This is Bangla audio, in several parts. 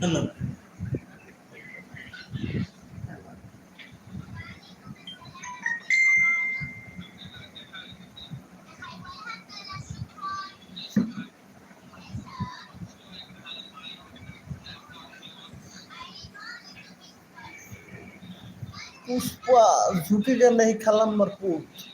Benar. Puspa, zuki gandahi kalam merput.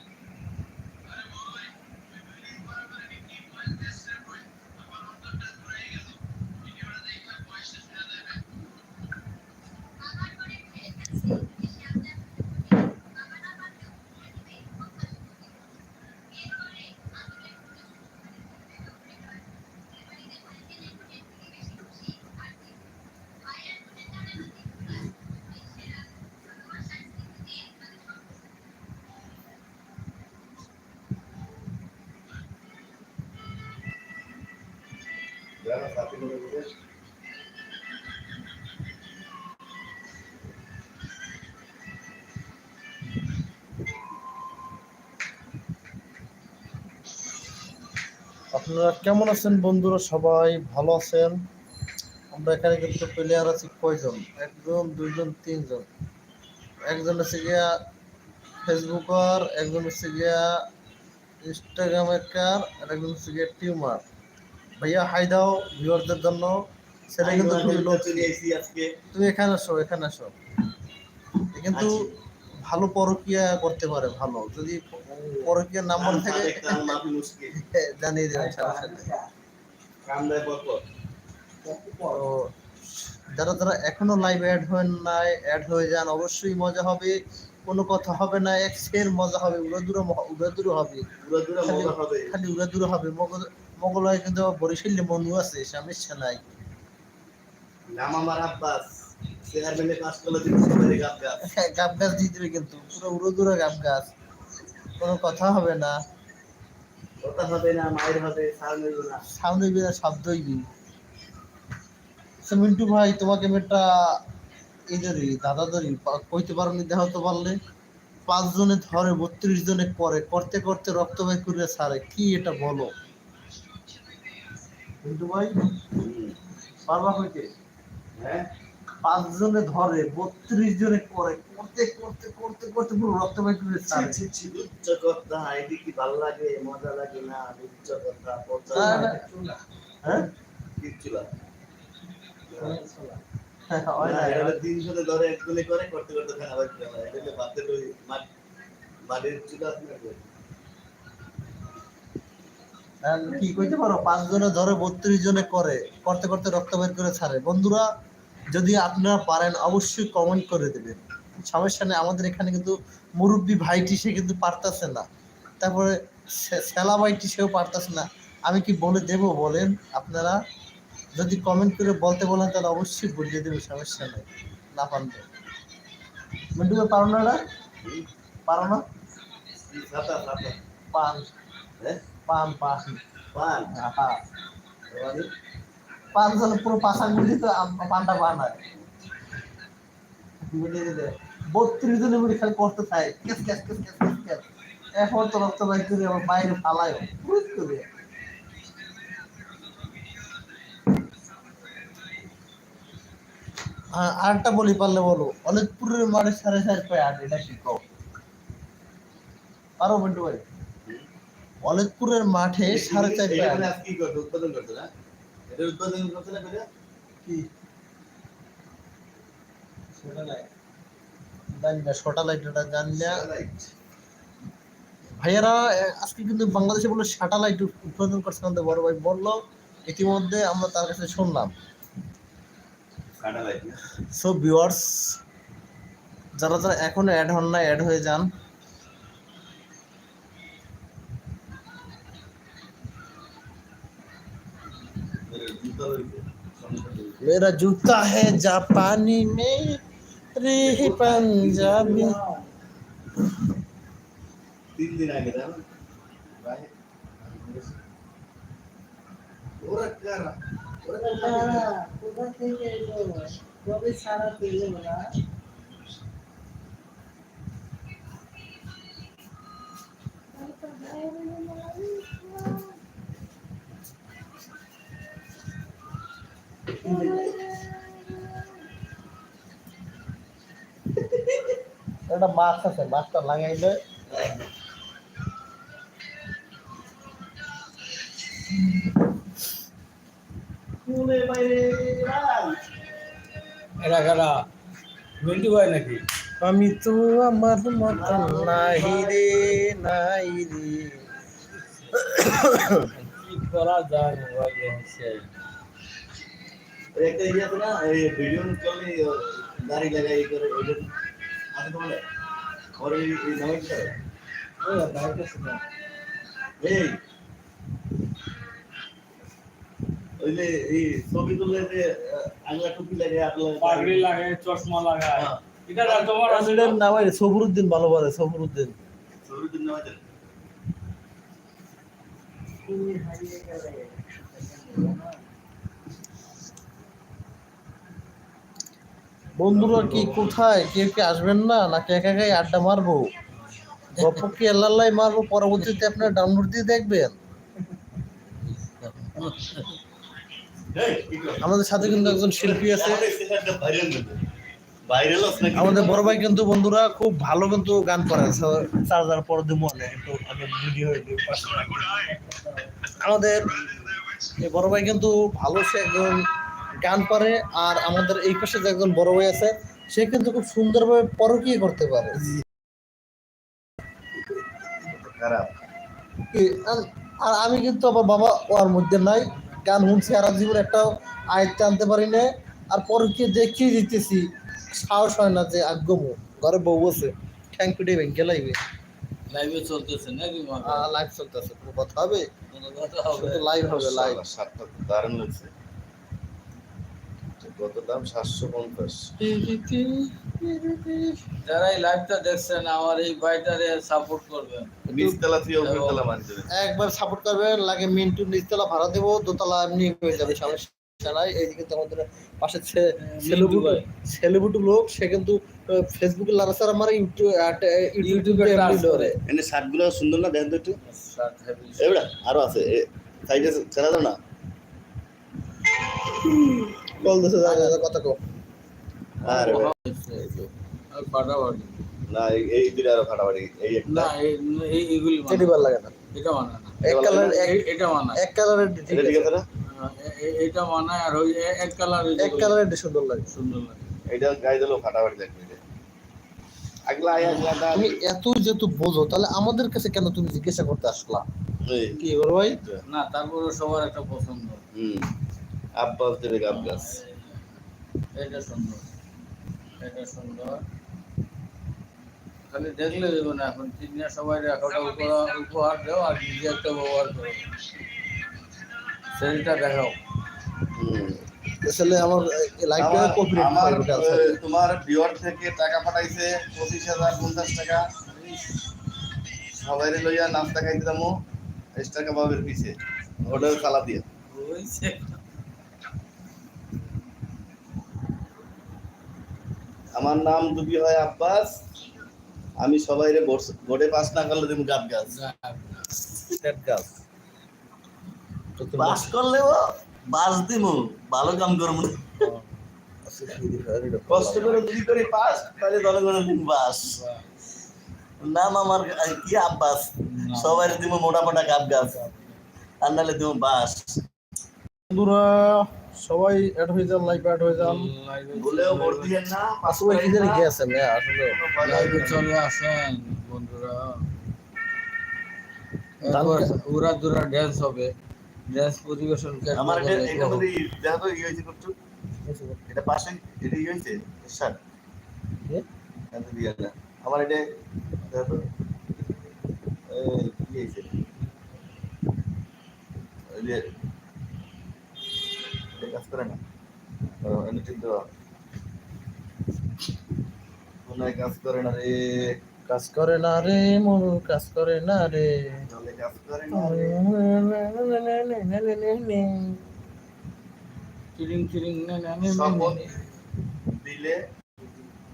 আপনারা কেমন আছেন বন্ধুরা? সবাই ভালো আছেন? আমরা এখানে কিন্তু প্লেয়ার আছি কয়জন? একজন, দুইজন, তিনজন। একজন হচ্ছে গিয়া ফেসবুকার একজন হচ্ছে গিয়া ইনস্টাগ্রামের কার আর একজন হচ্ছে গিয়া টিউমার। ভাইয়া হাই দাও ভিউয়ারদের জন্য। সেটা কিন্তু খুবই লোক চলে এসেছি আজকে। তুমি এখানে আসো এখানে আসো। কিন্তু ভালো পরকিয়া করতে পারে ভালো। যদি পরকিয়ার নাম্বার থেকে জানিয়ে দেবেন তো যারা যারা এখনও লাইভ অ্যাড হন নাই অ্যাড হয়ে যান অবশ্যই মজা হবে। কোনো কথা হবে না এক সের মজা হবে উড়াদুরো উড়াদুরো হবে। পুরো দূরে মজা হবে। খালি উড়াদুরো হবে মগল মগলায় কিন্তু বরিশালে মনু আছে সমস্যা নাই। নাম আমার আব্বাস। চেয়ারম্যানে পাস করলে সবারই গাব গাছ দিয়ে দিবে কিন্তু পুরো উড়োদুরো গাব গাছ। কোনো কথা হবে না। কথা হবে না মায়ের হবে না। সামনে বিনা শব্দই মিন্টু ভাই তোমাকে একটা এই ধরি দাদা ধরি কইতে পারোনি দেখো তো পারলে। পাঁচ জনে ধরে বত্রিশ জনে করে করতে করতে রক্ত বের করে ছাড়ে কি এটা বলো? মিন্টু ভাই পারবা কইতে। হ্যাঁ? পাঁচ জনে ধরে বত্রিশ জনে করে করতে করতে করতে করতে পুরো রক্ত বের করে ছাড়ে। উচ্চ কথা এটি কি ভালো লাগে মজা লাগে না উচ্চ কথা। হ্যাঁ? কিচ্ছু না। হয় ধরে করে করতে করতে খারাপ বাড়ির চুলা কি কইতে পারো? পাঁচ জনে ধরে বত্রিশ জনে করে করতে করতে রক্ত বের করে ছাড়ে। বন্ধুরা যদি আপনারা পারেন অবশ্যই কমেন্ট করে দেবেন। সমস্যা নেই আমাদের এখানে কিন্তু মুরব্বী ভাইটি সে কিন্তু পারতাছে না। তারপরে সেলা ভাইটি সেও পারতাছে না। আমি কি বলে দেব বলেন? আপনারা যদি কমেন্ট করে বলতে বলেন তাহলে অবশ্যই বুঝিয়ে দেবে সমস্যা নেই। না পারবে মিন্টু ভাই পারো না? পারো না। পান হ্যাঁ? পান। হ্যাঁ? পান পুরো পাশা গুলি তো আম- পানটা পান হয় গুলি দিলে বত্রিশ জনের মিলে খালি করতে থাকে। Case case case case case case. এখন তো রক্ত আরেকটা বলি পারলে বলো, অনেকপুরের মাঠে সাড়ে চার পায় আট, এটা শিখাও পারো বন্ধু ভাই অনেকপুরের মাঠে সাড়ে চার পায় এখানে আট। আজকে কি? উৎপাদন করছে না? এটা উৎপাদন না জানি ভাইয়ারা আজকে কিন্তু বাংলাদেশে বলে স্যাটেলাইট উৎপাদন করছে আমাদের বড় ভাই বলল। ইতিমধ্যে আমরা তার কাছে শুনলাম। সো ভিউয়ার্স যারা যারা এখনও অ্যাড হন না অ্যাড হয়ে যান। मेरा जूता है जापानी में रे पंजाबी। একটা মাছ আছে মাছটা লাগাইলে এরা কারা? ভেন্ডি হয় আমি তো আমার মত নাই রে নাই রে। কি করা যায় মোবাইল? একটা ইয়ে আছে না এই ভিডিও করলে দাড়ি লাগাই এই করে ওইটা আছে তোমার ওর এই এই নামে কি করে? ওই বাইরে শুনে এই ওই যে এই ছবি তুললে যে আগলা টুপি লাগে আগলা পাগড়ি লাগে চশমা লাগায়। হ্যাঁ। এটা তোমার আছে নাম হয় সবরুদ্দিন ভালো বলে সবরুদ্দিন তুমি হারিয়ে গেলে বন্ধুরা কি কোথায়? কেউ কি আসবেন না? নাকি একা একাই আড্ডা মারবো? গল্প কি আল্লাহ মারবো? পরবর্তীতে আপনারা ডাউনলোড দিয়ে দেখবেন? আমাদের সাথে কিন্তু একজন শিল্পী আছে। আমাদের বড় ভাই কিন্তু বন্ধুরা খুব ভালো কিন্তু গান করে চার্জার পর একটু আমাদের এই বড় ভাই কিন্তু ভালো সে একজন গান পারে আর আমাদের এই পাশে যে একজন বড় ভাই আছে সে কিন্তু খুব সুন্দরভাবে পরকীয় করতে পারে। আর- আর আমি কিন্তু আমার বাবা ওর মধ্যে নাই। গান শুনছি আর জীবন একটা আয়ত্তে আনতে পারি না আর পরকীয় দেখিয়ে দিতেছি সাহস হয় না যে আগ্রহ ঘরে বউ আছে ঠ্যাং পিটে ভেঙে লাইবে। লাইভে চলতেছে নাকি? লাইভ চলতেছে কোনো কথা হবে? কোনো কথা হবে। লাইভ হবে লাইভ সাতটা দারুণ লাগছে। কত দাম? সাতশো পঞ্চাশ। যারা এই লাইভটা দেখছেন আমার এই ভাইটারে সাপোর্ট করবেন। নিচতলা থেকে উপরতলা একবার সাপোর্ট করবে লাগে মিন্টু নিচতলা ভাড়া দেবো দোতলা এমনি হয়ে যাবে সমস্যা নাই। এইদিকে তো আমাদের পাশে লোক সে কিন্তু ফেসবুকে লারাসারা মারে ইউটিউব ইউটিউবে ইউটিউবে এমনি কাজ করে। এনে শার্টগুলো সুন্দর না? দেখেন তো একটু। শার্ট আরও আছে। সাইডে ছেড়া দাও না। কল দিছে কথা কো আর ফাটাফাটি না এই- দুটো আরও ফাটাফাটি এই না এই-। এটি ভালো লাগে না। এটা মানে না। এক কালার এটা মানায় এক কালারের ঠিক ঠিক আছে না? এ- এটা মানায় আর ওই এক কালার এক কালারের সুন্দর লাগে। সুন্দর লাগে। এটা গায়ে দিলেও ফাটাফাটি লাগবে আগলা আয় তুমি এত যেহেতু বোঝো তাহলে আমাদের কাছে কেন তুমি জিজ্ঞাসা করতে আসলা? কি বল ভাই? না তারপরে সবার একটা পছন্দ। হুম। আব্বাস দেবে আব্বাস এটা সুন্দর। এটা সুন্দর। খালি দেখলে দেবো না এখন চিনিয়া সবাই একটা উপহার উপহার দাও আর নিজে একটা ব্যবহার করো। দেখাও। আসলে আমার লাইফটা কপিরাইট আমার, তোমার ভিউয়ার থেকে টাকা পাঠাইছে পঁচিশ হাজার পঞ্চাশ টাকা। সবাই লইয়া নাস্তা খাইতে দামো টাকা বাবের পিছে। ওটা চালা দিয়ে। আমার নাম দুবি হয় আব্বাস আমি সবাই রে ভোটে পাস না করলে দেবো গাছ গাছ। গাছ তো তুমি পাস করলেও বাস দিমু ভালো কাম করব না। কষ্ট করে যদি করি পাস তাহলে জনগণের দিন বাস। নাম আমার কি আব্বাস? সবাই দিব মোটা মোটা গাছ গাছ। আর নাহলে দিব বাস। বন্ধুরা সবাই অ্যাড হয়ে যান লাইভ অ্যাড হয়ে যান। বলেও ভোট দিয়ে না আসলে কি জানি গেছে না আসলে। লাইভে চলে আসেন বন্ধুরা। উড়া দুরা ড্যান্স হবে। ড্যান্স পরিবেশন কে- আমার এটা এটা মধ্যে দেখা তো ইয়ে হয়েছে করছ এটা পাশে এটা ইয়ে হয়েছে স্যার? আমার এটা দেখা। এই কি হয়েছে? কাজ করে না মনে কাজ করে না রে কাজ করে না রে মন কাজ করে না রে জলে কাজ করে না রে নে শপথ দিলে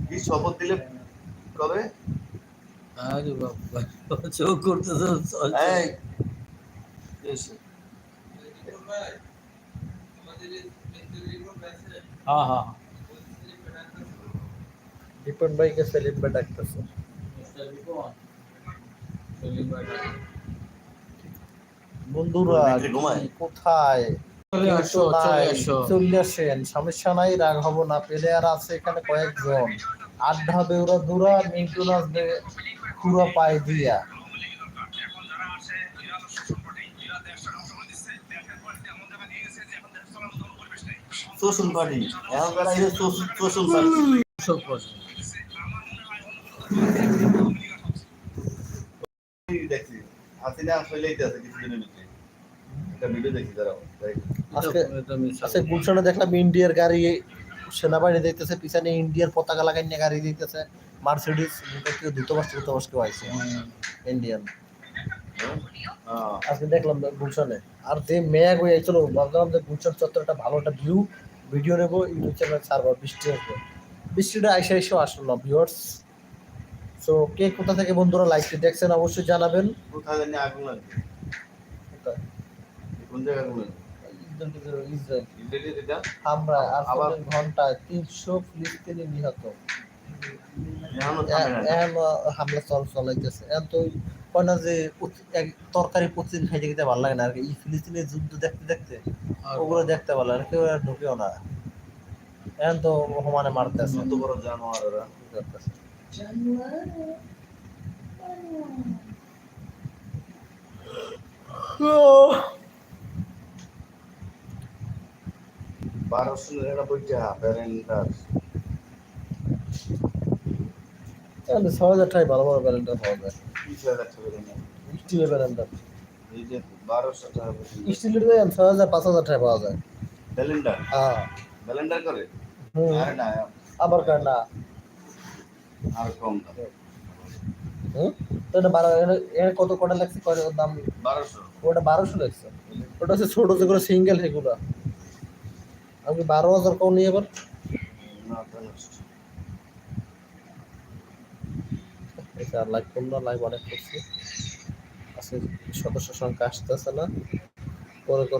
কি শপথ দিলে কবে আরে বাবা চোখ এই এসে ভাই ডাকতেছে মিস্টার রিপন সেলিম ভাই ডাকে। বন্ধুরা কোথায়? চলে আসেন। সমস্যা নাই রাগ হব না। প্লেয়ার আছে এখানে কয়েকজন। আড্ডা হবে ওরা দূরা মিন্টু নাচবে পুরো পায়ে দিয়া শোষণ পার্টি এখন তারা এই শোষণ দেখছি হাসিনা আছে কিছুদিনের। আজকে- গুলশানে দেখলাম ইন্ডিয়ার গাড়ি সেনাবাহিনী দেখতেছে পিছনে ইন্ডিয়ার পতাকা লাগাই নিয়ে গাড়ি দিতেছে মার্সিডিস কেউ দূতাবাস দূতাবাস কেউ আছে ইন্ডিয়ান। হ্যাঁ। আজকে দেখলাম গুলশানে। আর যে মেঘ হয়ে আইছিল ভাবলাম যে গুলশান চত্বরটা ভালো একটা ভিউ ভিডিও নেব ইউটিউব চ্যানেল ছাড়বো বৃষ্টি আসবে। বৃষ্টিটা আইসা এসেও আসলো না ভিউয়ার্স সো কে কোথা থেকে বন্ধুরা লাইভটি দেখছেন অবশ্যই জানাবেন। কোথায় জানি আগুন লাগবে কোন জায়গায় আগুন লাগবে ইসরায়েল আমরা ঘন্টায় তিনশো ফিলিস্তিনি নিহত। হামলা চল চলাইতেছে। তো কয় না যে তরকারি প্রতিদিন খাইতে খেতে ভালো লাগে না। আর কি এই ফিলিস্তিনের যুদ্ধ দেখতে দেখতে ওগুলো দেখতে ভালো লাগে কেউ আর ঢুকেও না। এখন তো সমানে মারতেছে। কত বড় জানোয়ার ওরা বারোশো নিরানব্বইটা প্যারেন্টার ছ হাজার টাকা ভালো ভালো ব্যালেন্ডার পাওয়া যায়। বিশ হাজার টাকা স্টিলের ব্যালেন্ডার এই যে বারোশো টাকা। স্টিলের দেন ছ হাজার পাঁচ হাজার টাকা পাওয়া যায়। ব্যালেন্ডার? হ্যাঁ। ব্যালেন্ডার করে? হুম। আরে না আবার কার না। আর কম হুম? তো এটা বারো এর- কত কটা লাগছে? কয় দাম? বারোশো। ওটা বারোশো লাগছে। ওটা হচ্ছে ছোট যেগুলো সিঙ্গেল সেগুলো আমি বারো হাজার কম নিয়ে এবার? না এটা লাইক করল লাইভ অনেক করছি। আজকে সদস্য সংখ্যা আসতেছে না। পরে করব